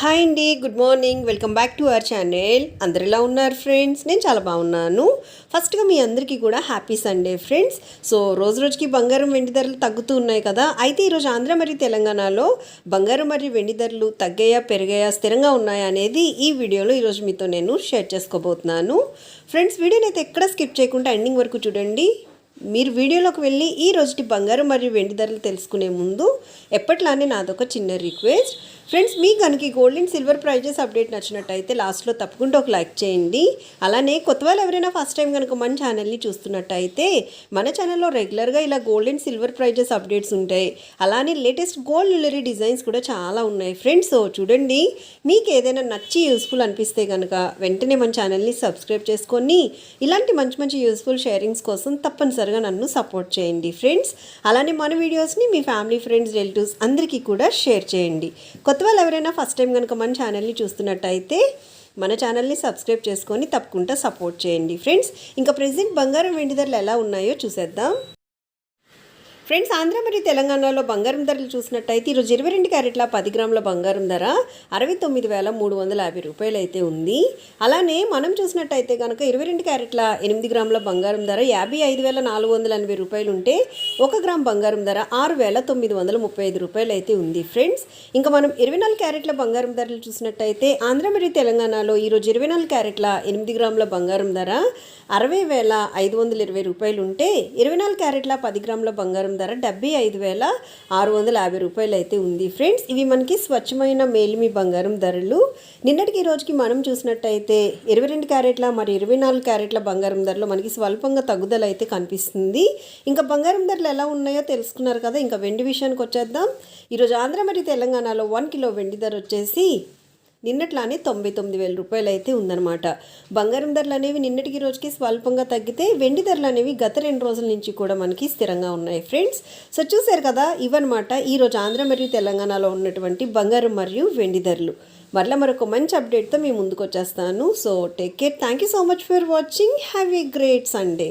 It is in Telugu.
హాయ్ అండి good morning. Welcome back to our channel. అందరు ఎలా ఉన్నారు ఫ్రెండ్స్? నేను చాలా బాగున్నాను. ఫస్ట్గా మీ అందరికీ కూడా హ్యాపీ సండే ఫ్రెండ్స్. సో రోజు రోజుకి బంగారం వెండి ధరలు తగ్గుతూ ఉన్నాయి కదా. అయితే ఈరోజు ఆంధ్ర మరియు తెలంగాణలో బంగారం మరియు వెండి ధరలు తగ్గాయా పెరిగాయా స్థిరంగా ఉన్నాయా అనేది ఈ వీడియోలో ఈరోజు మీతో నేను షేర్ చేసుకోబోతున్నాను. ఫ్రెండ్స్ వీడియోని అయితే ఎక్కడ స్కిప్ చేయకుండా ఎండింగ్ వరకు చూడండి. మీరు వీడియోలోకి వెళ్ళి ఈ రోజుటి బంగారం మరియు వెండి ధరలు తెలుసుకునే ముందు ఎప్పట్లానే నాదొక చిన్న రిక్వెస్ట్. ఫ్రెండ్స్ మీ కనుక gold and silver prices update నచ్చినట్టయితే లాస్ట్లో తప్పకుండా ఒక లైక్ చేయండి. అలానే కొత్త వాళ్ళు ఎవరైనా ఫస్ట్ టైం కనుక మన ఛానల్ని చూస్తున్నట్టయితే మన ఛానల్లో రెగ్యులర్గా ఇలా gold and silver prices updates ఉంటాయి. అలానే లేటెస్ట్ గోల్డ్ జ్యువెలరీ డిజైన్స్ కూడా చాలా ఉన్నాయి. ఫ్రెండ్స్ చూడండి మీకు ఏదైనా నచ్చి యూస్ఫుల్ అనిపిస్తే కనుక వెంటనే మన ఛానల్ని సబ్స్క్రైబ్ చేసుకొని ఇలాంటి మంచి మంచి యూస్ఫుల్ షేరింగ్స్ కోసం తొందరగా నన్ను సపోర్ట్ చేయండి ఫ్రెండ్స్. అలానే మన వీడియోస్ని మీ ఫ్యామిలీ ఫ్రెండ్స్ రిలేటివ్స్ అందరికీ కూడా షేర్ చేయండి. కొత్త వాళ్ళు ఎవరైనా ఫస్ట్ టైం కనుక మన ఛానల్ని చూస్తున్నట్టయితే మన ఛానల్ని సబ్స్క్రైబ్ చేసుకొని తప్పకుండా సపోర్ట్ చేయండి ఫ్రెండ్స్. ఇంకా ప్రజెంట్ బంగారం వెండి ధరలు ఎలా ఉన్నాయో చూసేద్దాం. ఫ్రెండ్స్ ఆంధ్ర మరియు తెలంగాణలో బంగారం ధరలు చూసినట్టయితే ఈరోజు ఇరవై రెండు క్యారెట్ల పది గ్రాముల బంగారం ధర అరవై తొమ్మిది వేల మూడు వందల యాభై రూపాయలు అయితే ఉంది. అలానే మనం చూసినట్టయితే కనుక ఇరవై రెండు క్యారెట్ల ఎనిమిది గ్రాముల బంగారం ధర యాభై ఐదు వేల నాలుగు వందల ఎనభై రూపాయలు ఉంటే ఒక గ్రామ్ బంగారం ధర ఆరు వేల తొమ్మిది వందల ముప్పై ఐదు రూపాయలు అయితే ఉంది ఫ్రెండ్స్. ఇంకా మనం ఇరవై నాలుగు క్యారెట్ల బంగారం ధరలు చూసినట్టయితే ఆంధ్ర మరియు తెలంగాణలో ఈరోజు ఇరవై నాలుగు క్యారెట్ల ఎనిమిది గ్రాముల బంగారం ధర అరవై వేల ఐదు వందల ఇరవై రూపాయలు ఉంటే ఇరవై నాలుగు క్యారెట్ల పది గ్రాముల బంగారం ధర డెబ్బై ఐదు వేల ఆరు వందల యాభై రూపాయలు అయితే ఉంది. ఫ్రెండ్స్ ఇవి మనకి స్వచ్ఛమైన మేలిమి బంగారం ధరలు. నిన్నటికి ఈ రోజుకి మనం చూసినట్టయితే ఇరవై రెండు క్యారెట్ల మరి ఇరవై నాలుగు క్యారెట్ల బంగారం ధరలు మనకి స్వల్పంగా తగ్గుదల అయితే కనిపిస్తుంది. ఇంకా బంగారం ధరలు ఎలా ఉన్నాయో తెలుసుకున్నారు కదా ఇంకా వెండి విషయానికి వచ్చేద్దాం. ఈరోజు ఆంధ్ర మరియు తెలంగాణలో వన్ కిలో వెండి ధర వచ్చేసి నిన్నట్లానే తొంభై తొమ్మిది వేల రూపాయలు అయితే ఉందన్నమాట. బంగారం ధరలు అనేవి నిన్నటికి రోజుకి స్వల్పంగా తగ్గితే వెండి ధరలు అనేవి గత రెండు రోజుల నుంచి కూడా మనకి స్థిరంగా ఉన్నాయి ఫ్రెండ్స్. సో చూసారు కదా ఇవన్నమాట ఈరోజు ఆంధ్ర మరియు తెలంగాణలో ఉన్నటువంటి బంగారం మరియు వెండి ధరలు. మరలా మరొక మంచి అప్డేట్తో మీ ముందుకు వచ్చేస్తాను so take care thank you so much for watching have a great Sunday